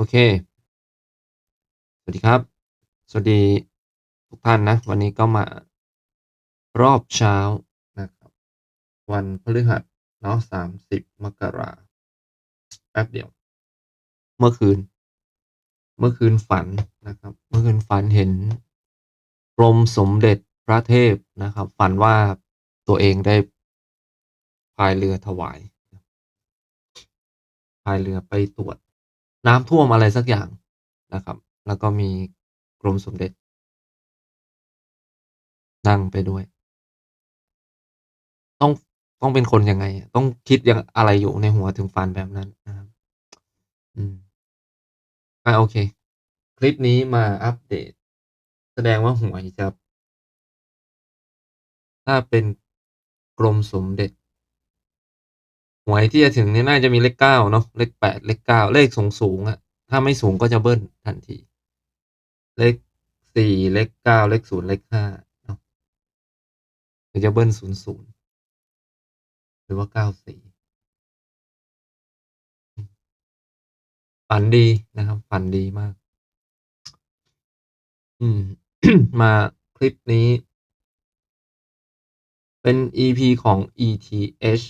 โอเค สวัสดีครับ สวัสดีทุกท่านนะ วันนี้ก็มารอบเช้านะครับ วันพฤหัสเนาะสามสิบมกราแป๊บเดียว เมื่อคืน เมื่อคืนฝันนะครับ เมื่อคืนฝันเห็นกรมสมเด็จพระเทพนะครับ ฝันว่าตัวเองได้พายเรือถวายพายเรือไปตรวจ น้ำท่วมอะไรสักอย่างนะครับ แล้วก็มีกรมสมเด็จ นั่งไปด้วย ต้องต้องเป็นคนยังไง ต้องคิดยังอะไรอยู่ในหัวถึงฝันแบบนั้นนะครับอืมอ่าโอเค คลิปนี้มาอัปเดต แสดงว่าหวยจะถ้าเป็นกรมสมเด็จ หวยที่จะถึงเนี่ยน่าจะมีเลขเก้าเนาะเลขแปดเลขเก้าเลขสูงสูงอะถ้าไม่สูงก็จะเบิ้ลทันที เลขสี่เลขเก้าเลขศูนย์เลขห้าเนาะหรือจะเบิ้ลศูนย์ศูนย์หรือว่าเก้าสี่ฝันดีนะครับ ฝันดีมาก อืม มาคลิปนี้ เป็น EP ของ ETH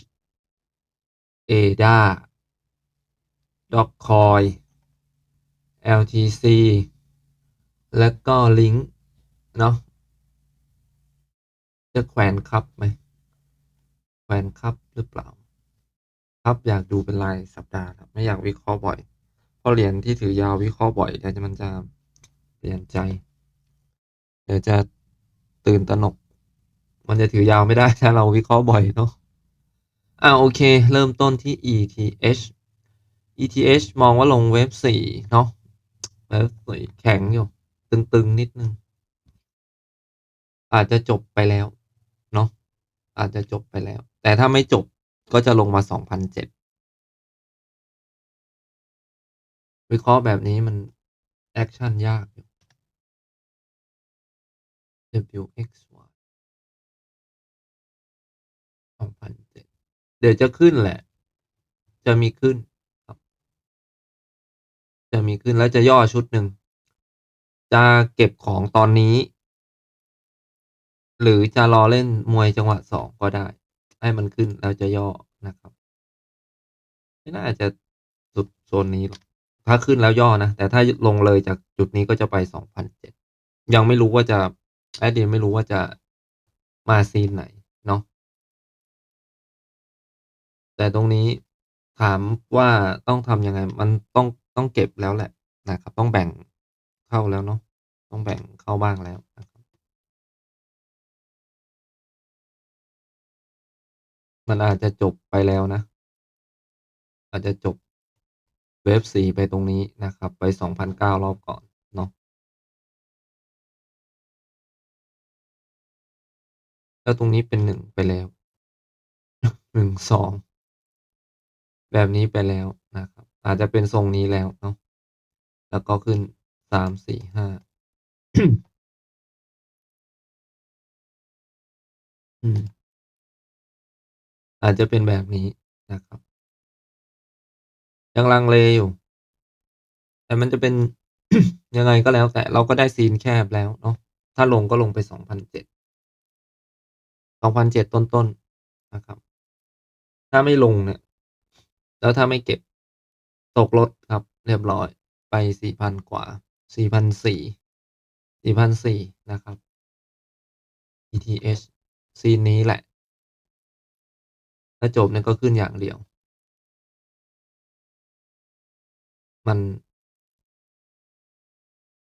ADA Dogecoin LTC แล้วก็ลิงก์เนาะจะแขวนครับไหมแขวนครับหรือเปล่า ครับอยากดูเป็นรายสัปดาห์ครับไม่อยากวิเคราะห์บ่อย เพราะเหรียญที่ถือยาววิเคราะห์บ่อยเดี๋ยวมันจะเปลี่ยนใจ เดี๋ยวจะตื่นตระหนก มันจะถือยาวไม่ได้ถ้าเราวิเคราะห์บ่อยเนาะ อ่าโอเค เริ่มต้นที่ ETH ETH มองว่าลงเว็บสี่เนาะเว็บสี่แข็งอยู่ ตึง ๆ นิดนึง อาจจะจบไปแล้ว เนาะอาจจะจบไปแล้ว แต่ถ้าไม่จบก็จะลงมาสองพันเจ็ดวิเคราะห์แบบนี้มัน แอคชั่น ยากอยู่ WX สองพันเจ็ด เดี๋ยวจะขึ้นแหละ จะมีขึ้นครับ จะมีขึ้นแล้วจะย่อชุดหนึ่ง จะเก็บของตอนนี้ หรือจะรอเล่นมวยจังหวะสองก็ได้ ให้มันขึ้นแล้วจะย่อนะครับ ไม่น่าจะสุดโซนนี้หรอกถ้าขึ้นแล้วย่อนะ แต่ถ้าลงเลยจากจุดนี้ก็จะไปสองพันเจ็ดยังไม่รู้ว่าจะแอดเดียไม่รู้ว่าจะมาซีนไหน แต่ตรงนี้ถามว่าต้องทำยังไง มันต้องต้องเก็บแล้วแหละนะครับ ต้องแบ่งเข้าแล้วเนาะต้องแบ่งเข้าบ้างแล้วนะครับมันอาจจะจบไปแล้วนะ อาจจะจบเวฟสี่ไปตรงนี้นะครับ ไปสองพันเก้ารอบก่อนเนาะแล้วตรงนี้เป็นหนึ่งไปแล้วหนึ่งสอง แบบนี้ไปแล้วนะครับ อาจจะเป็นทรงนี้แล้วเนาะแล้วก็ขึ้นสามสี่ห้าอืมอาจจะเป็นแบบนี้นะครับ ยังลังเลอยู่ แต่มันจะเป็นยังไงก็แล้วแต่เราก็ได้ซีนแคบแล้วเนาะถ้าลงก็ลงไปสองพันเจ็ดสองพันเจ็ดต้นๆนะครับ ถ้าไม่ลงเนี่ย แล้วถ้าไม่เก็บตกรถครับ เรียบร้อยไปสี่พันกว่าสี่พันสี่สี่พันสี่นะครับ ETH ซีนนี้แหละ ถ้าจบเนี่ยก็ขึ้นอย่างเดียว มัน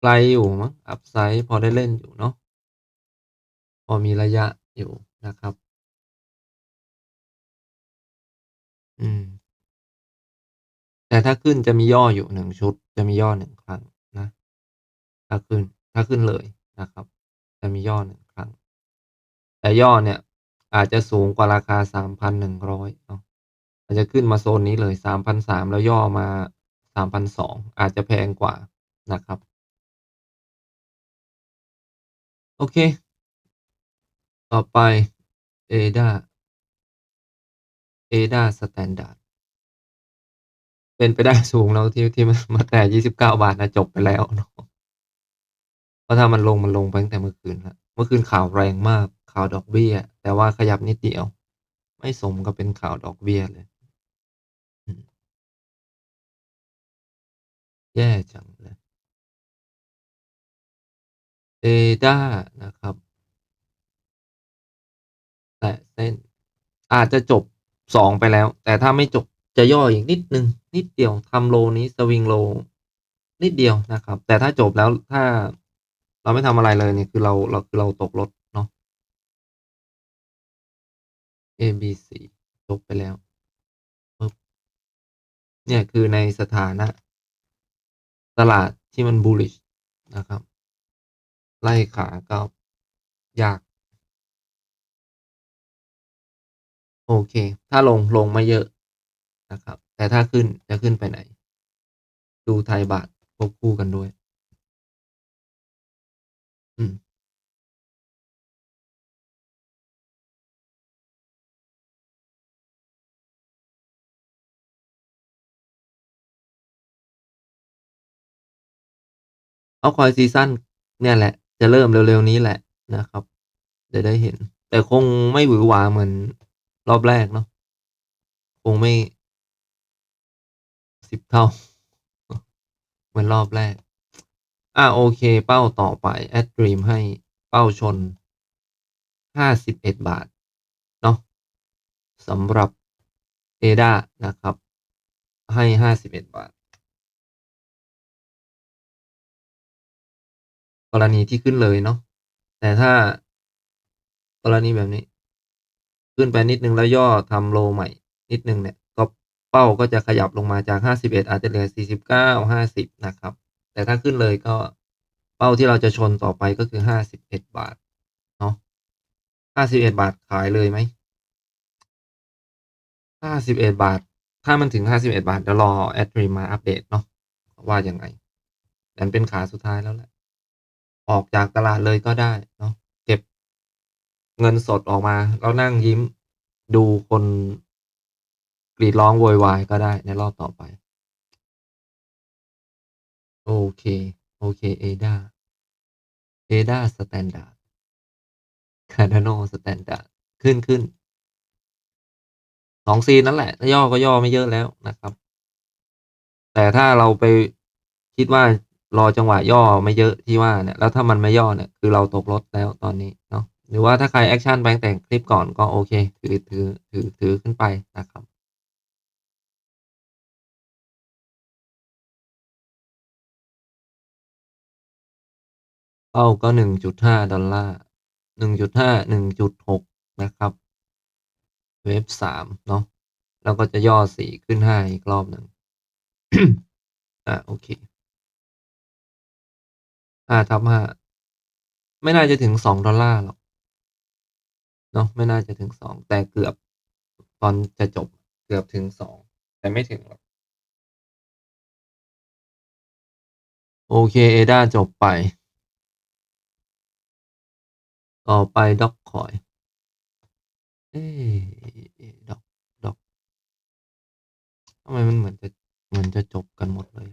ไกลอยู่มั้งอัพไซด์พอได้เล่นอยู่เนาะพอมีระยะอยู่นะครับ อืม แต่ถ้าขึ้นจะมีย่ออยู่หนึ่งชุด จะมีย่อหนึ่งครั้งนะ ถ้าขึ้นถ้าขึ้นเลยนะครับ จะมีย่อหนึ่งครั้ง แต่ย่อเนี่ยอาจจะสูงกว่าราคาสามพันหนึ่งร้อยเนาะอาจจะขึ้นมาโซนนี้เลยสามพันสามแล้วย่อมาสามพันสองอาจจะแพงกว่านะครับ โอเค ต่อไป ADA ADA Standard เป็นไปได้สูงแล้วที่ที่มันมาแตะ29บาทนะจบไปแล้วเนาะเพราะถ้ามันลงมันลงไปตั้งแต่เมื่อคืนแล้วเมื่อคืนข่าวแรงมากข่าวดอกเบี้ย แต่ว่าขยับนิดเดียว ไม่สมกับเป็นข่าวดอกเบี้ยเลย แย่จังเลย ADA นะครับแตะเส้นอาจจะจบ2ไปแล้ว แต่ถ้าไม่จบ จะย่ออีกนิดหนึ่งนิดเดียวทำ low นี้สวิง low นิดเดียวนะครับ แต่ถ้าจบแล้วถ้าเราไม่ทำอะไรเลยเนี่ยคือเราเราคือเราตกรถเนาะ ABC จบไปแล้วเนี่ยคือในสถานะ ตลาดที่มัน bullish นะครับ ไล่ขาก็ยาก โอเค ถ้าลงลงม่เยอะ นะครับ แต่ถ้าขึ้นจะขึ้นไปไหน ดูไทยบาทควบคู่กันด้วย อืม Altcoin ซีซั่นเนี่ยแหละ จะเริ่มเร็ว ๆ นี้แหละนะครับจะได้เห็น แต่คงไม่หวือหวาเหมือนรอบแรกเนาะคงไม่ 10เท่า เหมือนรอบแรก อ่าโอเค เป้าต่อไป Ad Dream ให้เป้าชน51บเอ็ดบาท เนาะสำหรับ ADA นะครับ ให้51บเอ็ดบาท กรณีที่ขึ้นเลยเนาะแต่ถ้ากรณีแบบนี้ ขึ้นไปนิดนึงแล้วย่อทำ low ใหม่นิดนึงเนี่ย เป้าก็จะขยับลงมาจาก 51 อาจจะเหลือ 49 50 นะครับ แต่ถ้าขึ้นเลยก็เป้าที่เราจะชนต่อไปก็คือ 51 บาท เนาะ51 บาทขายเลยไหม?51 บาท ถ้ามันถึง 51 บาทเดี๋ยวรอ Ad Dream มาอัปเดตเนาะว่ายังไงแต่เป็นขาสุดท้ายแล้วแหละ ออกจากตลาดเลยก็ได้เนาะเก็บเงินสดออกมาแล้วนั่งยิ้มดูคน กรีดร้องโวยวายก็ได้ในรอบต่อไป โอเค โอเค ADA ADA Standard Cardano Standard ขึ้นๆ2ซีนนั่นแหละ ถ้าย่อก็ย่อไม่เยอะแล้วนะครับ แต่ถ้าเราไปคิดว่ารอจังหวะย่อไม่เยอะที่ว่าเนี่ยแล้วถ้ามันไม่ย่อเนี่ยคือเราตกรถแล้วตอนนี้เนาะหรือว่าถ้าใครแอกชันไปรงแต่งคลิปก่อนก็โอเค ถือถือถือถือขึ้นไปนะครับ เป้าก็1.5ดอลลาร์1.5 1.6นะครับ เวฟ3เนาะแล้วก็จะย่อ4ขึ้น5อีกรอบหนึ่งอ่าโอเค5/5ไม่น่าจะถึง2ดอลลาร์หรอกเนาะไม่น่าจะถึง2แต่เกือบตอนจะจบเกือบถึง2แต่ไม่ถึงหรอกโอเค ADA จบไป ต่อไป Dogecoin เอ๊ Dog Dog ทำไมมันเหมือนจะเหมือนจะจบกันหมดเลย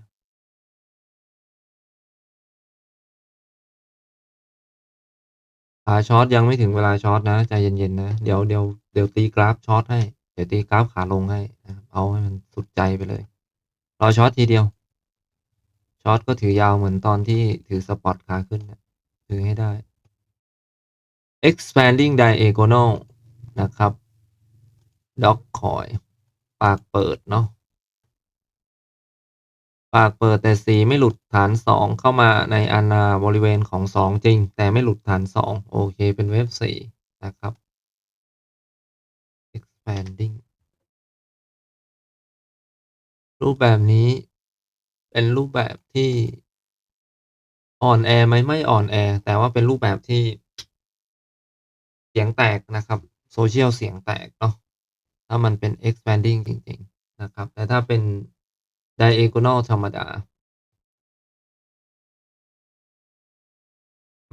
ขาช็อตยังไม่ถึงเวลาช็อตนะใจเย็นๆนะ เดี๋ยวเดี๋ยวเดี๋ยวตีกราฟช็อตให้ เดี๋ยวตีกราฟขาลงให้นะครับเอาให้มันสุดใจไปเลย รอช็อตทีเดียวช็อตก็ถือยาวเหมือนตอนที่ถือสปอตขาขึ้นนะถือให้ได้ Expanding Diagonal นะครับ Dogecoin ปากเปิดเนาะปากเปิดแต่4ไม่หลุดฐาน 2 เข้ามาในอาณาบริเวณของ 2 จริง แต่ไม่หลุดฐาน 2 โอเคเป็นเวฟ4นะครับ Expanding รูปแบบนี้เป็นรูปแบบที่อ่อนแอไหม?ไม่อ่อนแอ แต่ว่าเป็นรูปแบบที่ เสียงแตกนะครับ Social เสียงแตกเนาะถ้ามันเป็น Expanding จริง ๆ นะครับ แต่ถ้าเป็น Diagonal ธรรมดา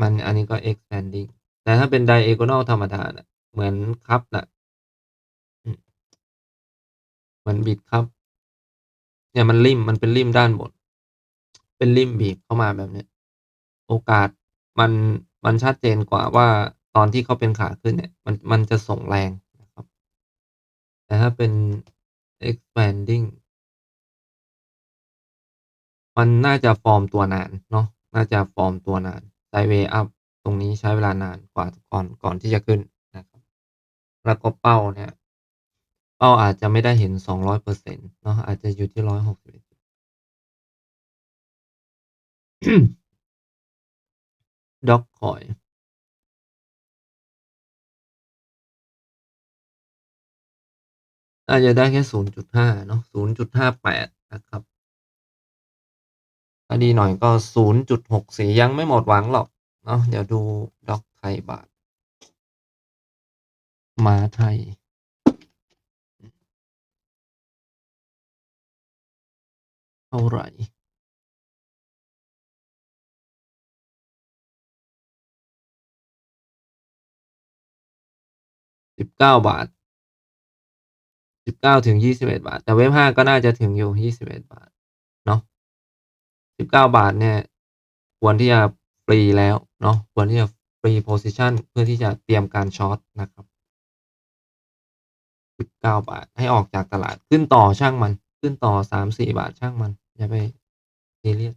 มันอันนี้ก็ Expanding แต่ถ้าเป็น Diagonal ธรรมดานะเหมือนคัพน่ะเหมือนบิดคัพเนี่ยมันริมมันเป็นริมด้านบน เป็นริมบีบเข้ามาแบบนี้ โอกาสมันมันชัดเจนกว่าว่า ตอนที่เขาเป็นขาขึ้นเนี่ย มันมันจะส่งแรงนะครับ แต่ถ้าเป็น expanding มันน่าจะฟอร์มตัวนานเนาะ น่าจะฟอร์มตัวนาน Sideway up ตรงนี้ใช้เวลานานกว่าก่อนก่อนที่จะขึ้นนะครับ แล้วก็เป้าเนี่ย เป้าอาจจะไม่ได้เห็น 200%เนาะ อาจจะอยู่ที่ 161 Dogecoin น่าจะได้แค่0.5เนาะ0.58นะครับถ้าดีหน่อยก็0.64ยังไม่หมดหวังหรอกเนาะเดี๋ยวดูด็อกไทยบาทมาไทยเท่าไหร่19บาท 19ถึง21บเอ็ดบาท แต่เว็บ5ก็น่าจะถึงอยู่21บเอ็ดบาท เนาะ19บเก้าบาทเนี่ย ควรที่จะฟรีแล้ว เนาะควรที่จะฟรีโพซิชันเพื่อที่จะเตรียมการช็อตนะครับ19บเก้าบาทให้ออกจากตลาดขึ้นต่อช่างมัน ขึ้นต่อ3-4บาทช่างมัน อย่าไปซีเรียส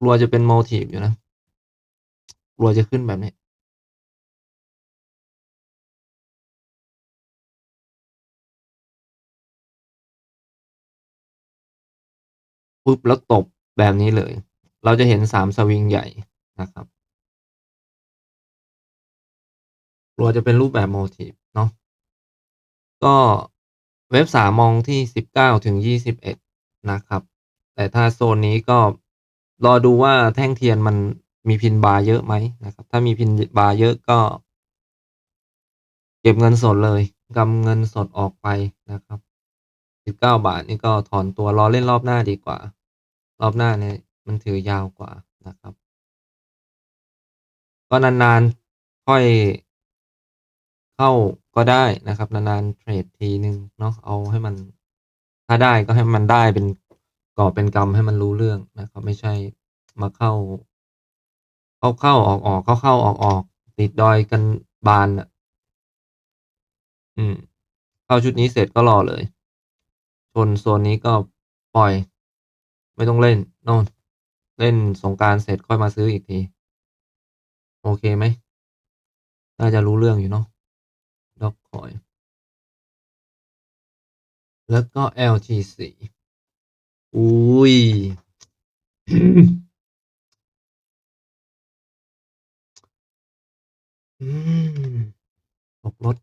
กลัวจะเป็นโมทิฟอยู่นะ กลัวจะขึ้นแบบนี้ ปุ๊บแล้วตบแบบนี้เลย เราจะเห็น3สวิงใหญ่นะครับ กลัวจะเป็นรูปแบบโมทิฟเนาะ ก็เว็บ3มองที่19ถึง21นะครับ แต่ถ้าโซนนี้ก็ รอดูว่าแท่งเทียนมันมีพินบาร์เยอะไหมนะครับ ถ้ามีพินบาร์เยอะก็ เก็บเงินสดเลยกำเงินสดออกไปนะครับ19 บาทนี่ก็ถอนตัวรอเล่นรอบหน้าดีกว่า รอบหน้าเนี่ยมันถือยาวกว่านะครับ ก็นานๆค่อยเข้าก็ได้นะครับ นานๆเทรดทีหนึ่งเนาะเอาให้มันถ้าได้ก็ให้มันได้เป็น ก่อเป็นกำให้มันรู้เรื่องนะครับ ไม่ใช่มาเข้า เข้าๆออกๆเข้าๆออกๆติดดอยกันบานอะอืม เข้าชุดนี้เสร็จก็รอเลย ชนโซนนี้ก็ปล่อย ไม่ต้องเล่นโน่นเล่นสงกานต์เสร็จค่อยมาซื้ออีกที โอเคไหมน่าจะรู้เรื่องอยู่เนาะ Dogecoin แล้วก็ LTC อุ๊ยอืมตกรถ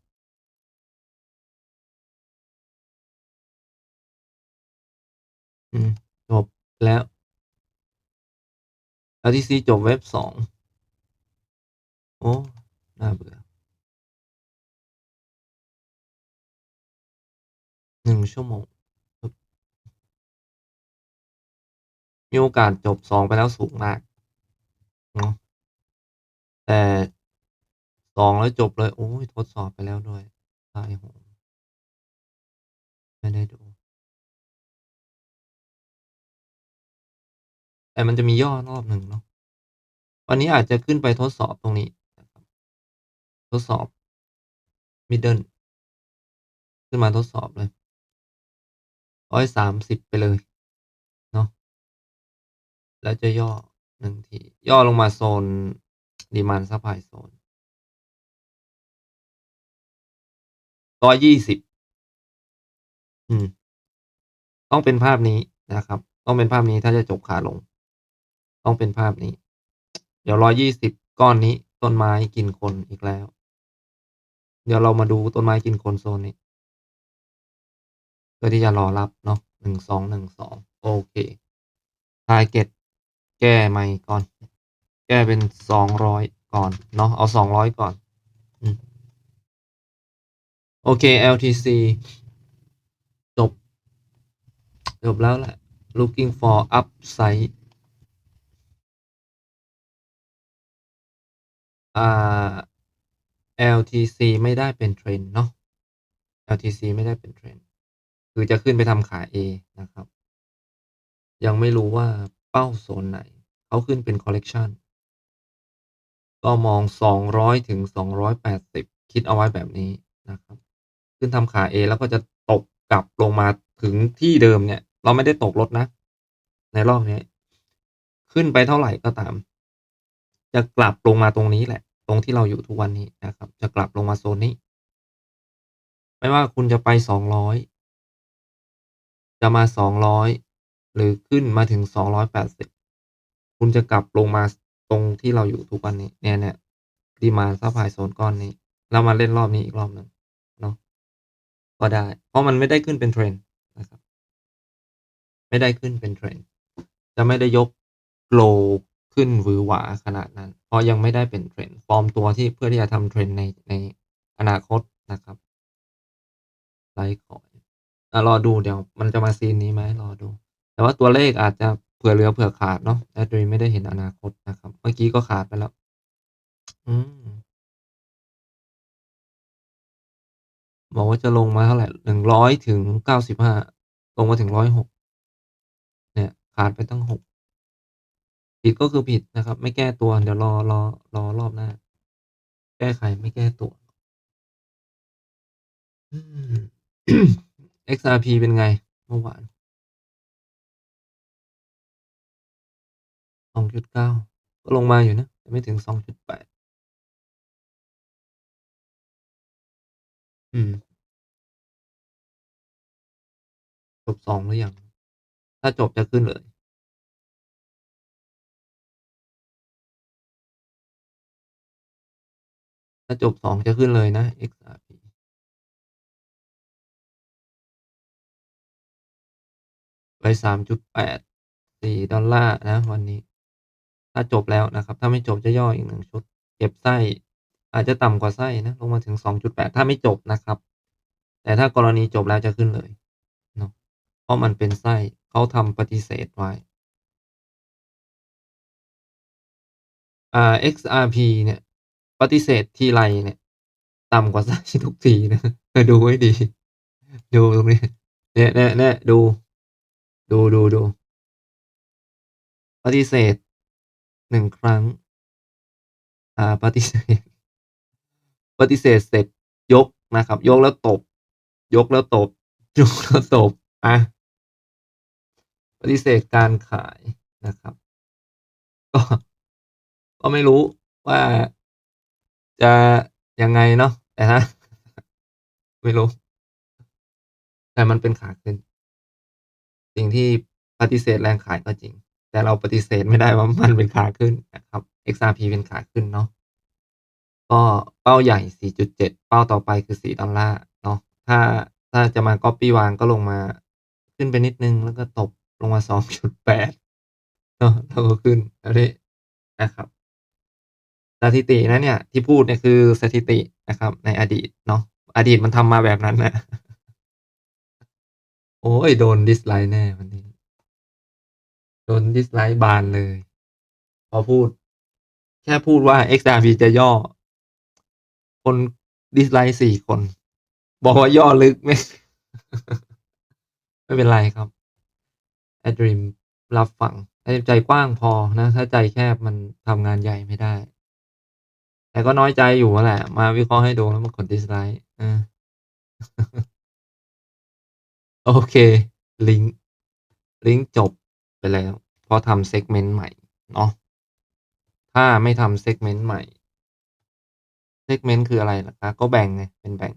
อืม จบแล้ว LTC จบเว็บ2โอ้ น่าเบื่อ1ชั่วโมง มีโอกาสจบ2ไปแล้วสูงมากเนาะแต่2แล้วจบเลย โอ๊ยทดสอบไปแล้วด้วยตายโหงไม่ได้ดูแต่มันจะมีย่อรอบหนึ่งเนาะวันนี้อาจจะขึ้นไปทดสอบตรงนี้นะครับทดสอบ Middle ขึ้นมาทดสอบเลย130ไปเลย แล้วจะย่อ1ที ย่อลงมาโซน Demand Supply Zone 120อืม ต้องเป็นภาพนี้นะครับ ต้องเป็นภาพนี้ถ้าจะจบขาลง ต้องเป็นภาพนี้ เดี๋ยว120ก้อนนี้ ต้นไม้กินคนอีกแล้ว เดี๋ยวเรามาดูต้นไม้กินคนโซนนี้เพื่อที่จะรอรับเนาะ1212โอเค Target แก้ใหม่ก่อน แก้เป็น200ก่อนเนาะเอา200ก่อนโอเค LTC จบ จบแล้วแหละ looking for upside อ่า LTC ไม่ได้เป็น Trend เนาะ LTC ไม่ได้เป็น Trend คือจะขึ้นไปทำขา A นะครับ ยังไม่รู้ว่า เป้าโซนไหน เขาขึ้นเป็น Correction ก็มอง 200 ถึง 280 คิดเอาไว้แบบนี้นะครับ ขึ้นทำขา A แล้วก็จะตกกลับลงมาถึงที่เดิมเนี่ย เราไม่ได้ตกรถนะ ในรอบนี้ ขึ้นไปเท่าไหร่ก็ตาม จะกลับลงมาตรงนี้แหละ ตรงที่เราอยู่ทุกวันนี้นะครับ จะกลับลงมาโซนนี้ ไม่ว่าคุณจะไป 200 จะมา 200 หรือขึ้นมาถึง 280 คุณจะกลับลงมาตรงที่เราอยู่ทุกวันนี้ เนี่ยเนี่ย Demand Supply โซนก้อนนี้แล้วมาเล่นรอบนี้อีกรอบหนึ่งเนาะก็ได้ เพราะมันไม่ได้ขึ้นเป็น Trend นะครับ ไม่ได้ขึ้นเป็น Trend จะไม่ได้ยกโลขึ้นหวือหวาขนาดนั้น เพราะยังไม่ได้เป็น Trend ฟอร์มตัวที่เพื่อที่จะทำ Trend ในในอนาคตนะครับ Litecoin อะรอดูเดี๋ยวมันจะมาซีนนี้ไหมรอดู แต่ว่าตัวเลขอาจจะเผื่อเหลือเผื่อขาดเนาะ Adrian ไม่ได้เห็นอนาคตนะครับ เมื่อกี้ก็ขาดไปแล้ว อืมบอกว่าจะลงมาเท่าไหร100ถึง95ลงมาถึง106เนี่ย ขาดไปตั้ง6ผิดก็คือผิดนะครับ ไม่แก้ตัว เดี๋ยวรอรอรอรอบหน้า แก้ไขไม่แก้ตัว XRP เป็นไงเมื่อวาน? 2.9 ก็ลงมาอยู่นะ แต่ไม่ถึง 2.8 อืมจบ2หรือยัง?ถ้าจบจะขึ้นเลยถ้าจบ2จะขึ้นเลยนะ XRP ไป3.8 $4 นะ วันนี้ ถ้าจบแล้วนะครับ ถ้าไม่จบจะย่ออีก1ชุด เก็บไส้ อาจจะต่ำกว่าไส้นะลงมาถึง 2.8 ถ้าไม่จบนะครับ แต่ถ้ากรณีจบแล้วจะขึ้นเลยเนาะเพราะมันเป็นไส้เขาทำปฏิเสธไว้อ่า XRP เนี่ย ปฏิเสธทีไรเนี่ย ต่ำกว่าไส้ทุกทีนะดูให้ดี ดูตรงนี้เนี่ยๆๆดู ดูๆๆปฏิเสธ 1ครั้ง อ่า ปฏิเสธ ปฏิเสธเสร็จยกนะครับ ยกแล้วตบ ยกแล้วตบ ยกแล้วตบอาปฏิเสธการขายนะครับ ก็ก็ไม่รู้ว่าจะยังไงเนาะแต่ถ้าไม่รู้ แต่มันเป็นขาขึ้น สิ่งที่ปฏิเสธแรงขายก็จริง แต่เราปฏิเสธไม่ได้ว่ามันเป็นขาขึ้นนะครับ XRP เป็นขาขึ้นเนาะก็เป้าใหญ่ 4.7 เป้าต่อไปคือ $4 เนาะถ้าถ้าจะมาก๊อบปี้วางก็ลงมาขึ้นไปนิดนึง แล้วก็ตกลงมา 2.8 เนาะแล้วก็ขึ้นอันนี้นะครับสถิตินะเนี่ยที่พูดเนี่ยคือสถิตินะครับ ในอดีตเนาะอดีตมันทำมาแบบนั้นนะโอ๊ยโดน dislike แน่วันนี้ โดน dislike บานเลย พอพูด แค่พูดว่า XRP จะย่อ คน dislike 4คน บอกว่าย่อลึกไม่ ไม่เป็นไรครับ Adrian รับฟัง Adrian ใจกว้างพอนะ ถ้าใจแคบมันทำงานใหญ่ไม่ได้ แต่ก็น้อยใจอยู่แหละ มาวิเคราะห์ให้ดูแล้วมากด dislike เออโอเค ลิงก์ลิงก์จบ แล้ว เพราะทำ segment ใหม่เนาะถ้าไม่ทำ segment ใหม่ segment คืออะไรล่ะคะก็แบ่งไงเป็นแบ่ง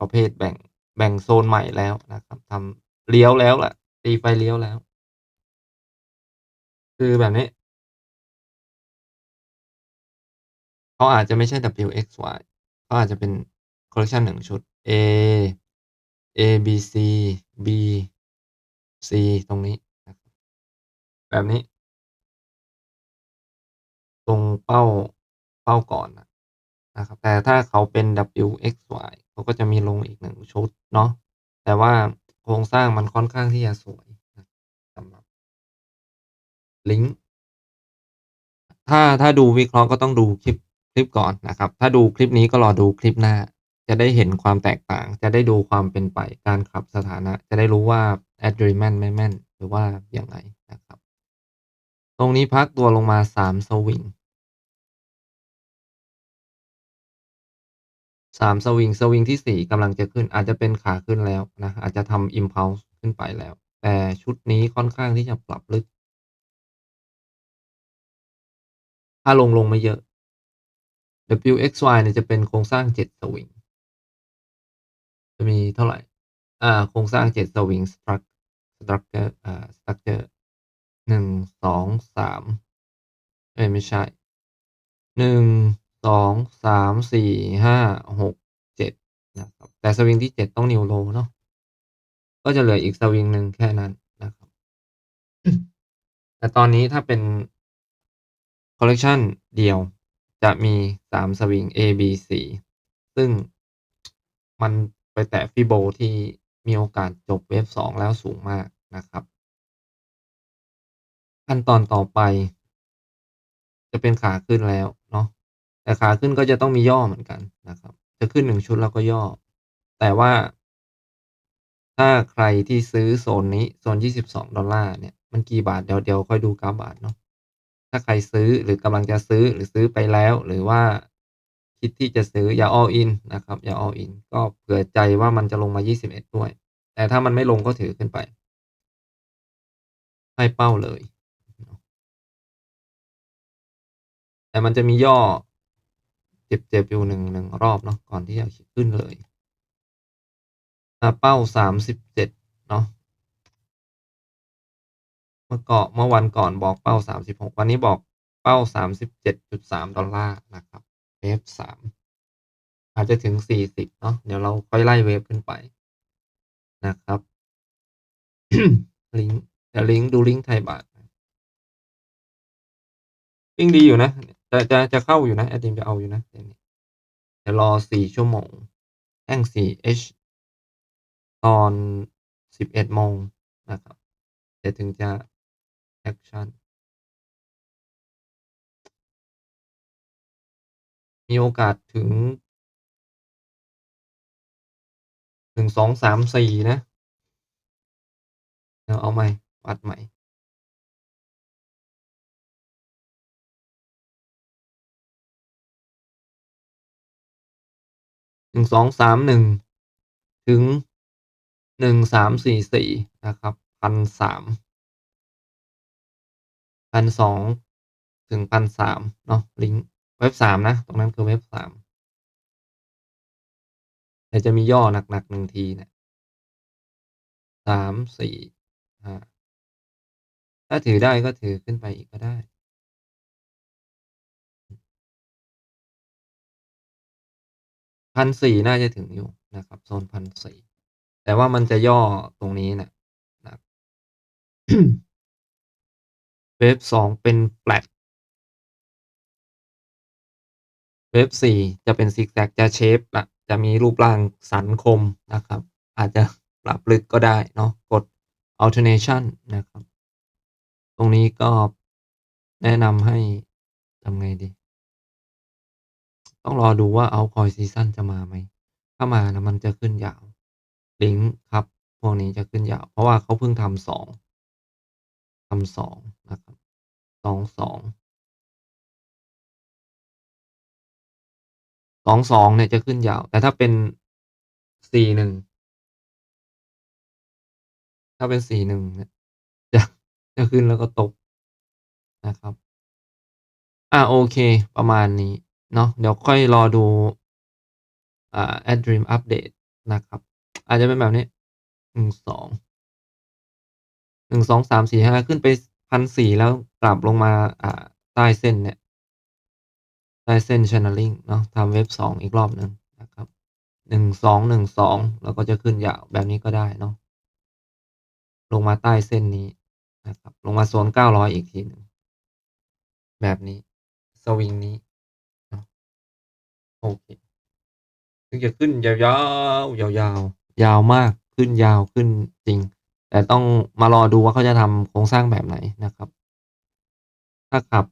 ประเภทแบ่งแบ่งโซนใหม่แล้วนะครับทำเลี้ยวแล้วแหละตีไฟเลี้ยวแล้ว คือแบบนี้เขาอาจจะไม่ใช่ WXY เขาอาจจะเป็น collection 1ชุด A A B C B C ตรงนี้ แบบนี้ ตรงเป้าเป้าก่อนนะครับ แต่ถ้าเขาเป็น WXY เขาก็จะมีลงอีก1ชุดเนาะแต่ว่าโครงสร้างมันค่อนข้างที่จะสวยสำหรับลิงก์ถ้าถ้าดูวิเคราะห์ก็ต้องดูคลิปคลิปก่อนนะครับ ถ้าดูคลิปนี้ก็รอดูคลิปหน้า จะได้เห็นความแตกต่าง จะได้ดูความเป็นไปการขับสถานะ จะได้รู้ว่า Adream แมนไม่แม่น หรือว่าอยังไงนะครับ ตรงนี้พักตัวลงมา3สวิง3สวิงสวิงที่4กำลังจะขึ้นอาจจะเป็นขาขึ้นแล้วนะอาจจะทำ Impulse ขึ้นไปแล้ว แต่ชุดนี้ค่อนข้างที่จะปรับลึก ถ้าลงลงม่เยอะ WXY เนี่ยจะเป็นโครงสร้าง7สวิงจะมีเท่าไหร่ อ่า โครงสร้าง7สวิง Struct Structure อ่า Structure 1 2 3เอ๊ หนึ่งสองสามไม่ใช่1 2 3 4 5 6 7นะครับแต่สวิงที่7ต้อง New Low เนาะก็จะเหลืออีกสวิงหนึ่งแค่นั้นนะครับ แต่ตอนนี้ถ้าเป็นคอลเลกชันเดียวจะมี3สวิง A B C ซึ่งมันไปแตะ Fibo ที่มีโอกาสจบเวฟ2แล้วสูงมากนะครับ ขั้นตอนต่อไป จะเป็นขาขึ้นแล้วเนาะแต่ขาขึ้นก็จะต้องมีย่อเหมือนกันนะครับ จะขึ้น1ชุดแล้วก็ย่อ แต่ว่า ถ้าใครที่ซื้อโซนนี้โซน $22 เนี่ยมันกี่บาทเดี๋ยวเดี๋ยวค่อยดูกราฟบาทเนาะถ้าใครซื้อหรือกำลังจะซื้อหรือซื้อไปแล้ว หรือว่าคิดที่จะซื้ออย่า all in นะครับ อย่า all in ก็เผื่อใจว่ามันจะลงมา 21 ด้วย แต่ถ้ามันไม่ลงก็ถือขึ้นไป ให้เป้าเลย แต่มันจะมีย่อเจ็บๆอยู่1 1รอบเนาะก่อนที่จะขึ้นเลยอ่าเป้า37เจ็ดเนาะเมื่อเกาะเมื่อวันก่อนบอกเป้า36วันนี้บอกเป้า37.3นะครับเวฟ3อาจจะถึง40เนาะเดี๋ยวเราค่อยไล่เวฟขึ้นไปนะครับลิงก์ลิงก์ดูลิงก์ไทยบาทวิ่งดีอยู่นะ จะจะจะเข้าอยู่นะ Adream จะเอาอยู่นะเดี๋ยวนี้เดี๋ยวรอ4ชั่วโมงแท่ง 4H ตอน11โมงนะครับเดี๋ยวถึงจะแอกชันมีโอกาสถึง1 2 3 4นะเดี๋ยวเอาใหม่วัดใหม่ หนึ่งสองสามหนึ่งถึงหนึ่งสามสี่สี่นะครับพันสามพันสองถึงพันสามเนาะลิงก์เว็บสามนะ ตรงนั้นคือเว็บสามแต่จะมีย่อหนักหนักหนึ่งทีนะสามสี่ถ้าถือได้ก็ถือขึ้นไปอีกก็ได้ 1,400น่าจะถึงอยู่นะครับ โซน1,400แต่ว่ามันจะย่อตรงนี้นะนะเวฟ2เป็น Flat เวฟ4จะเป็นซิกแซกจะเชฟอะจะมีรูปร่างสันคมนะครับ อาจจะปรับลึกก็ได้เนาะกด Alternation นะครับ ตรงนี้ก็แนะนำให้ทำไงดี ต้องรอดูว่า Altcoin ซีซันจะมาไหม ถ้ามานะมันจะขึ้นยาว ลิงก์ครับ พวกนี้จะขึ้นยาว เพราะว่าเขาเพิ่งทำ2ทำ2นะครับ2 2 2 2เนี่ยจะขึ้นยาว แต่ถ้าเป็น4 1ถ้าเป็น4 1เนี่ยจะจะขึ้นแล้วก็ตกนะครับ อ่าโอเค ประมาณนี้ เนาะเดี๋ยวค่อยรอดูอ่า Adream อัปเดตนะครับ อาจจะเป็นแบบนี้1 2 1 2 3 4 5ขึ้นไป1,400แล้วกลับลงมาอ่าใต้เส้นเนี่ย ใต้เส้น Channeling เนาะทำเวฟ2อีกรอบหนึ่งนะครับ1 2 1 2แล้วก็จะขึ้นยาวแบบนี้ก็ได้เนาะลงมาใต้เส้นนี้นะครับ ลงมาโซน900อีกทีหนึ่งแบบนี้ สวิงนี้ โอเคถึงจะขึ้นยาวๆยาวๆยาวมากขึ้นยาวขึ้นจริง แต่ต้องมารอดูว่าเขาจะทำโครงสร้างแบบไหนนะครับ ถ้าขับ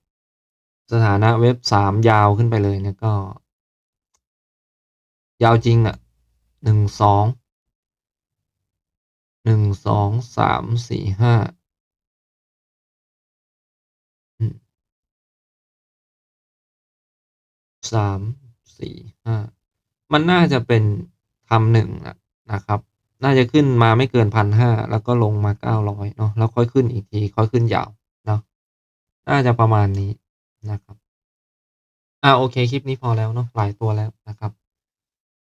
สถานะเว็บสามยาวขึ้นไปเลยเนี่ยก็ ยาวจริงอะหนึ่งสองหนึ่งสองสามสี่ห้าสาม สี่ห้ามันน่าจะเป็นทำหนึ่งนะครับ น่าจะขึ้นมาไม่เกินพันห้าแล้วก็ลงมาเก้าร้อยเนาะแล้วค่อยขึ้นอีกที ค่อยขึ้นยาวเนาะน่าจะประมาณนี้นะครับอ่าโอเคคลิปนี้พอแล้วเนาะหลายตัวแล้วนะครับ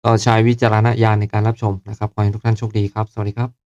ก็ใช้วิจารณญาณในการรับชมนะครับขอให้ทุกท่านโชคดีครับ สวัสดีครับ